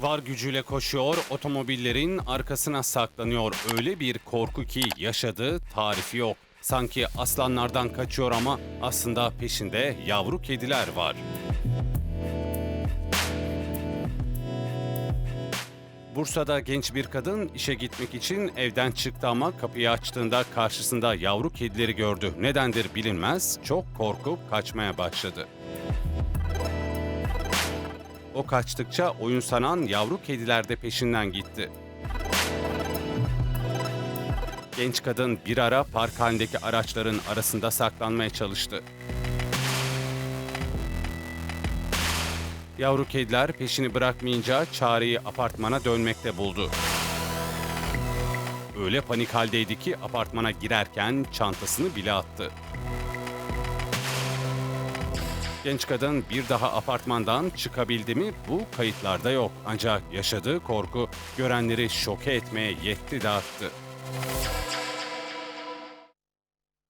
Var gücüyle koşuyor, otomobillerin arkasına saklanıyor. Öyle bir korku ki yaşadığı tarifi yok. Sanki aslanlardan kaçıyor ama aslında peşinde yavru kediler var. Bursa'da genç bir kadın işe gitmek için evden çıktı ama kapıyı açtığında karşısında yavru kedileri gördü. Nedendir bilinmez, çok korkup kaçmaya başladı. O kaçtıkça oyun sanan yavru kediler de peşinden gitti. Genç kadın bir ara park halindeki araçların arasında saklanmaya çalıştı. Yavru kediler peşini bırakmayınca çareyi apartmana dönmekte buldu. Öyle panik haldeydi ki apartmana girerken çantasını bile attı. Genç kadın bir daha apartmandan çıkabildi mi bu kayıtlarda yok. Ancak yaşadığı korku görenleri şoke etmeye yetti de arttı.